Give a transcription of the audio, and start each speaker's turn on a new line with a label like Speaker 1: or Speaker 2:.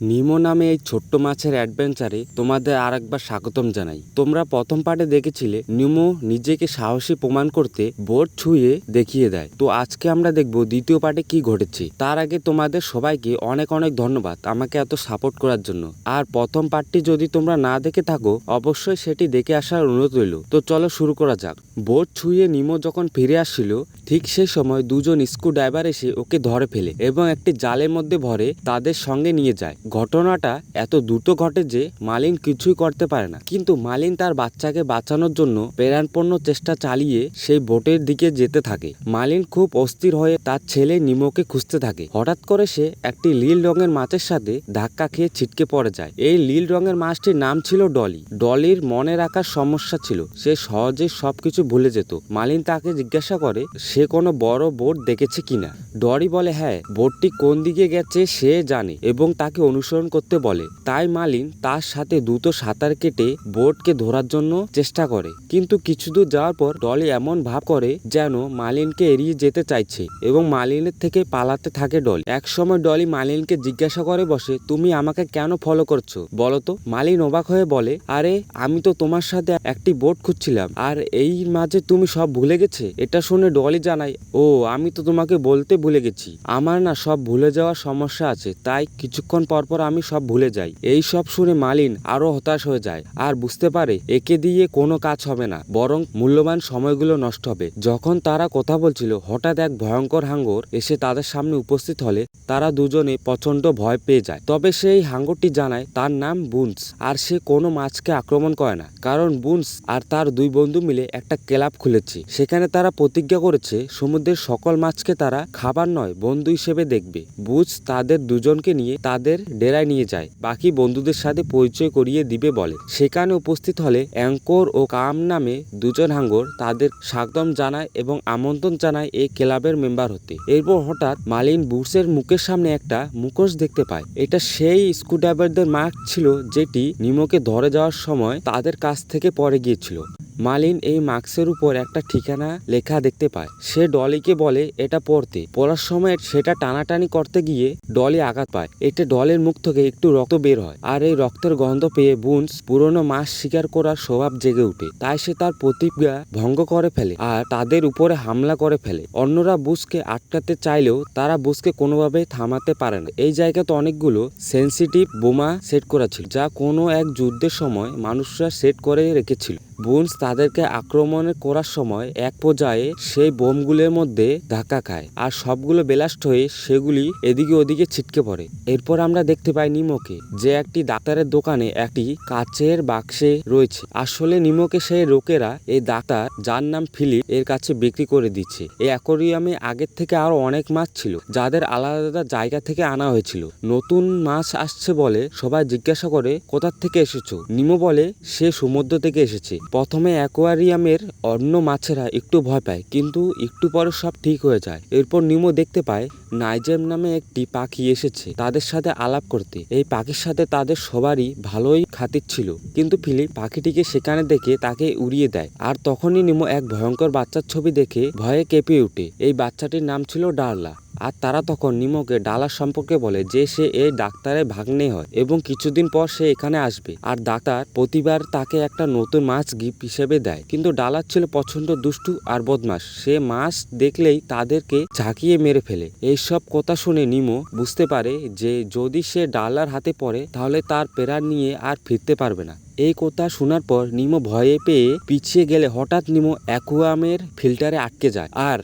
Speaker 1: নিমো নামে এই ছোট্ট মাছের অ্যাডভেঞ্চারে তোমাদের আর একবার স্বাগতম জানাই। তোমরা প্রথম পার্টে দেখেছিলে নিমো নিজেকে সাহসী প্রমাণ করতে বোট ছুঁয়ে দেখিয়ে দেয়। তো আজকে আমরা দেখব দ্বিতীয় পার্টে কি ঘটেছে। তার আগে তোমাদের সবাইকে অনেক অনেক ধন্যবাদ আমাকে এত সাপোর্ট করার জন্য। আর প্রথম পার্টটি যদি তোমরা না দেখে থাকো, অবশ্যই সেটি দেখে আসার অনুরোধ রইল। তো চলো শুরু করা যাক। বোট ছুঁয়ে নিমো যখন ফিরে আসছিল, ঠিক সেই সময় দুজন স্ক্রু ড্রাইভার এসে ওকে ধরে ফেলে এবং একটি জালের মধ্যে ভরে তাদের সঙ্গে নিয়ে যায়। ঘটনাটা এত দ্রুত ঘটে যে মালিন কিছুই করতে পারে না। কিন্তু মালিন তার বাচ্চাকে বাঁচানোর জন্য প্রাণপূর্ণ চেষ্টা চালিয়ে সেই বোটের দিকে যেতে থাকে। মালিন খুব অস্থির হয়ে তার ছেলে নিমোকে খুঁজতে থাকে। হঠাৎ করে সে একটি নীল রঙের মাছের সাথে ধাক্কা খেয়ে ছিটকে পড়ে যায়। এই নীল রঙের মাছটির নাম ছিল ডলি। ডলির মনে রাখার সমস্যা ছিল। সে সহজে সবকিছু ভুলে যেত। মালিন তাকে জিজ্ঞাসা করে, সে কোনো বড় বোট দেখেছে কিনা? ডরি বলে হ্যাঁ বোটটি কোন দিকে গেছে সে জানে এবং তাকে অনুসরণ করতে বলে। তাই মালিন তার সাথে দ্রুত সাঁতার কেটে বোটকে ধরার জন্য চেষ্টা করে। কিন্তু কিছু দূর যাওয়ার পর ডলি এমন ভাব করে যেন মালিনকে এড়িয়ে যেতে চাইছে এবং মালিনের থেকে পালাতে থাকে ডলি। এক সময় ডলি মালিনকে জিজ্ঞাসা করে বসে, তুমি আমাকে কেন ফলো করছ? বলো তো। মালিন অবাক হয়ে বলে, আরে, আমি তো তোমার সাথে একটি বোট খুঁজছিলাম। আর এই মাঝে তুমি সব ভুলে গেছে? এটা শুনে ডলি জানাই ও, আমি তো তোমাকে বলতে ভুলে গেছি। আমার না সব ভুলে যাওয়ার সমস্যা আছে। তাই কিছুক্ষণ পর পর আমি সব ভুলে যাই। এই সব শুনে মালিন আরও হতাশ হয়ে যায়। আর বুঝতে পারে, একে দিয়ে কোনো কাজ হবে না, বরং মূল্যবান সময়গুলো নষ্ট হবে। যখন তারা কথা বলছিল, হঠাৎ এক ভয়ঙ্কর হাঙ্গর এসে তাদের সামনে উপস্থিত হলে তারা দুজনে প্রচণ্ড ভয় পেয়ে যায়। তবে সেই হাঙ্গরটি জানায়, তার নাম বুনস, আর সে কোনো মাছকে আক্রমণ করে না। কারণ বুনস আর তার দুই বন্ধু মিলে একটা ক্লাব খুলেছে। সেখানে তারা প্রতিজ্ঞা করেছে, সমুদ্রের সকল মাছকে তারা খাবার নয়, বন্ধু হিসেবে দেখবে। বুঝ তাদের দুজনকে নিয়ে তাদের ডেরায় নিয়ে যায়। বাকি বন্ধুদের সাথে পরিচয় করিয়ে দিবে বলে। সেখানে উপস্থিত হলে অ্যাঙ্কর ও কাম নামে দুজন হাঙ্গর তাদের স্বাগতম জানায় এবং আমন্ত্রণ জানায় এই ক্লাবের মেম্বার হতে। এরপর হঠাৎ মালিন বুসের মুখের সামনে একটা মুখোশ দেখতে পায়। এটা সেই স্ক্রুড্রাইভারদের মার্ক ছিল যেটি নিমকে ধরে যাওয়ার সময় তাদের কাছ থেকে পরে গিয়েছিল। মালিন এই মাস্কের উপর একটা ঠিকানা লেখা দেখতে পায়। সে ডলিকে বলে, এটা পড়তে। পড়ার সময় সেটা টানাটানি করতে গিয়ে ডলি আঘাত পায়। এতে ডলের মুখ থেকে একটু রক্ত বের হয় আর এই রক্তের গন্ধ পেয়ে বুনস পুরনো মাছ শিকার করার স্বভাব জেগে ওঠে। তাই সে তার প্রতিজ্ঞা ভঙ্গ করে ফেলে আর তাদের উপরে হামলা করে ফেলে। অন্যরা বুসকে আটকাতে চাইলেও তারা বুসকে কোনোভাবে থামাতে পারে না। এই জায়গাতে অনেকগুলো সেন্সিটিভ বোমা সেট করা ছিল, যা কোনো এক যুদ্ধের সময় মানুষরা সেট করে রেখেছিল। বুনস তাদেরকে আক্রমণ করার সময় এক পর্যায়ে সেই বোমগুলোর মধ্যে ধাক্কা খায় আর সবগুলো বেলাস্ট হয়ে সেগুলি এদিকে ওদিকে ছিটকে পড়ে। এরপর আমরা দেখতে পাই নিমোকে, যে একটি ডাক্তারের দোকানে একটি কাচের বাক্সে রয়েছে। আসলে নিমোকে সেই লোকেরা এই ডাক্তার, যার নাম ফিলিপ, এর কাছে বিক্রি করে দিচ্ছে। এই অ্যাকোরিয়ামে আগের থেকে আরও অনেক মাছ ছিল, যাদের আলাদা আলাদা জায়গা থেকে আনা হয়েছিল। নতুন মাছ আসছে বলে সবাই জিজ্ঞাসা করে কোথা থেকে এসেছ? নিমো বলে, সে সমুদ্র থেকে এসেছে। প্রথমে অ্যাকোয়ারিয়ামের অন্য মাছেরা একটু ভয় পায়, কিন্তু একটু পরে সব ঠিক হয়ে যায়। এরপর নিমো দেখতে পায়, নাইজেম নামে একটি পাখি এসেছে, তাদের সাথে আলাপ করতে। এই পাখির সাথে তাদের সবারই ভালোই খাতির ছিল, কিন্তু ফিলিপ পাখিটিকে সেখানে দেখে তাকে উড়িয়ে দেয়। আর তখনই নিমো এক ভয়ঙ্কর বাচ্চার ছবি দেখে ভয়ে কেঁপে ওঠে। এই বাচ্চাটির নাম ছিল ডারলা। আর তারা তখন নিমকে ডালার সম্পর্কে বলে যে সে এই ডাক্তারের ভাগ্নে হয় এবং কিছুদিন পর সে এখানে আসবে। আর ডাক্তার প্রতিবার তাকে একটা নতুন মাছ গিফট হিসেবে দেয়। কিন্তু ডালার ছিল প্রচণ্ড দুষ্টু আর বদমাস সে মাছ দেখলেই তাদেরকে ঝাঁকিয়ে মেরে ফেলে। এইসব কথা শুনে নিমো বুঝতে পারে যে যদি সে ডালার হাতে পড়ে, তাহলে তার প্রেরার নিয়ে আর ফিরতে পারবে না। এই কথা শোনার পর নিমো ভয়ে পেয়ে পিছিয়ে গেলে হঠাৎ নিমো অ্যাকুয়ামের ফিল্টারে আটকে যায়। আর